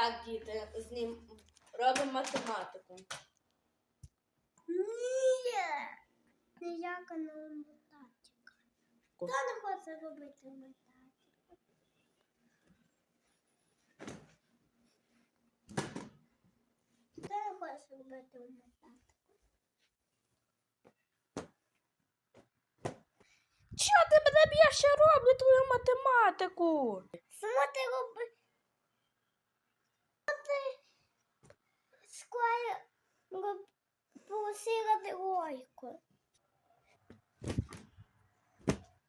Так, діти, з ним робимо математику. Ні. Ніяка не математика. Хто не хоче робити математику? Хто не хоче робити математику? Що ти мене б'єш? Я роблю твою математику. Сама ти роби. Ти скоро роб... просила тройку.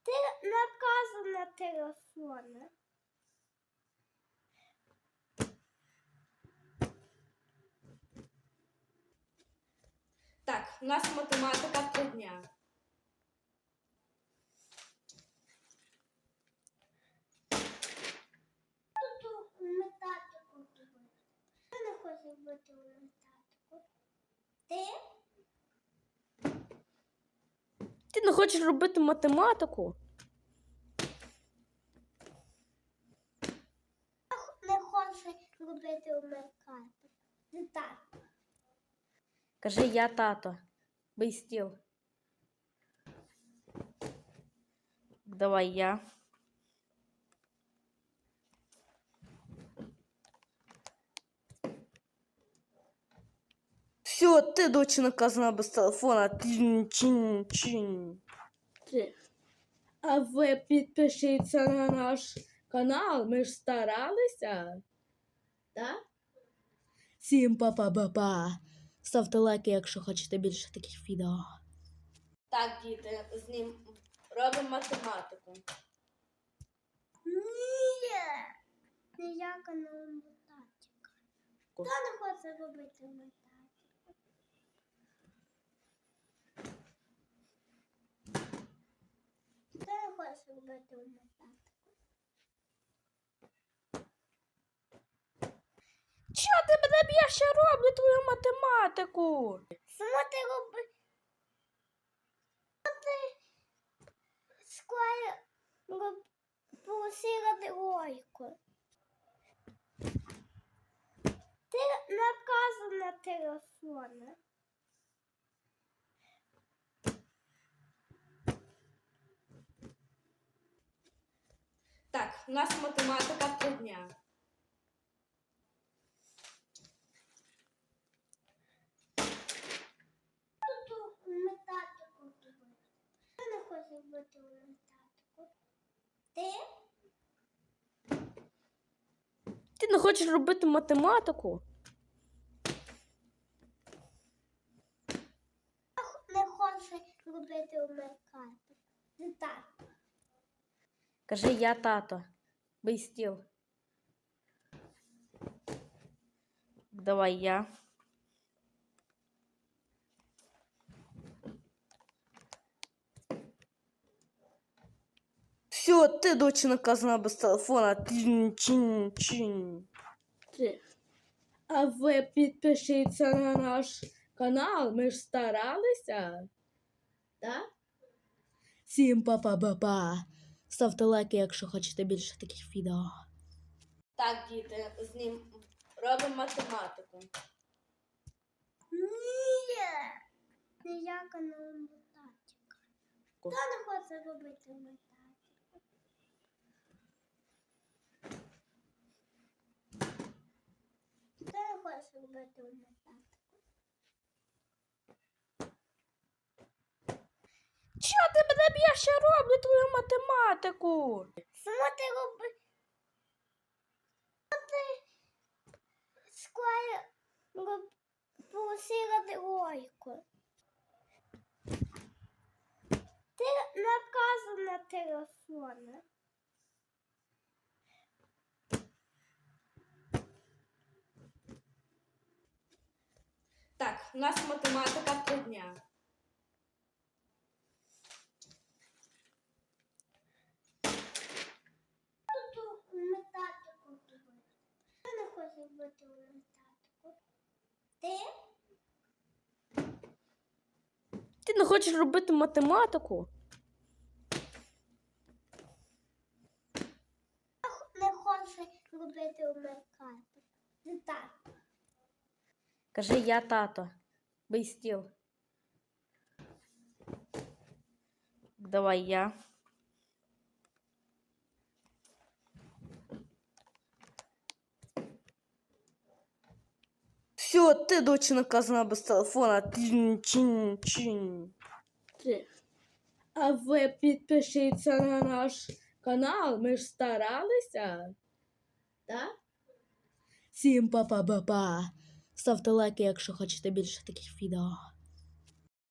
Ти наказана телефона. Так, у нас математика три дня. Тут метатику. Хто не хоче робити метатику? Ти? Ти не хочеш робити математику? Не хочу робити математику. Не так. Кажи я тато. Бий стіл. Давай я. Все, ти дочі наказана без телефона. Чин-чин-чин. А ви підпишіться на наш канал. Ми ж старалися. Так? Всім па-па-па-па. Ставте лайки, якщо хочете більше таких відео. Так, діти, з ним робимо математику. Ні. Ніяка не математика. Хто не хоче робити математику? Хто не хоче робити математику? Чо ти мене б'єш? Я роблю твою математику. Сама ти роби. Ти скоро роб... просила тройку. Ти наказана телефона. Так, у нас математика три дня. Тут метатику робити. Хто не хоче робити метатику? Ти? Ти не хочеш робити математику? Не хоче робити. Не так. Кажи я тато. Бий стіл. Давай я. Все, ти дочі наказана без телефона. Чин-чин-чин. А ви підпишіться на наш канал. Ми ж старалися. Так? Всім па-па-па-па. Ставте лайки, якщо хочете більше таких відео. Так, діти, з ним робимо математику. Ні. Ніяка не математика. Хто не хоче робити математику? Хто не хоче робити математику? Мене б'єш? Я роблю твою математику. Сама ти роби. Ти скоро просила тройку. Ти наказана телефона. Так, у нас математика три дня. Тут метатику робити. Хто робити метатику? Ти? Ти не хочеш робити математику? Не хоче робити метатику. Не Кажи я тато. Бий стіл. Давай я. Все, ти дочь наказана без телефона. Чин-чин-чин. А ви підпишіться на наш канал. Ми ж старалися. Так? Всім па-па-па-па. Ставте лайки, якщо хочете більше таких відео.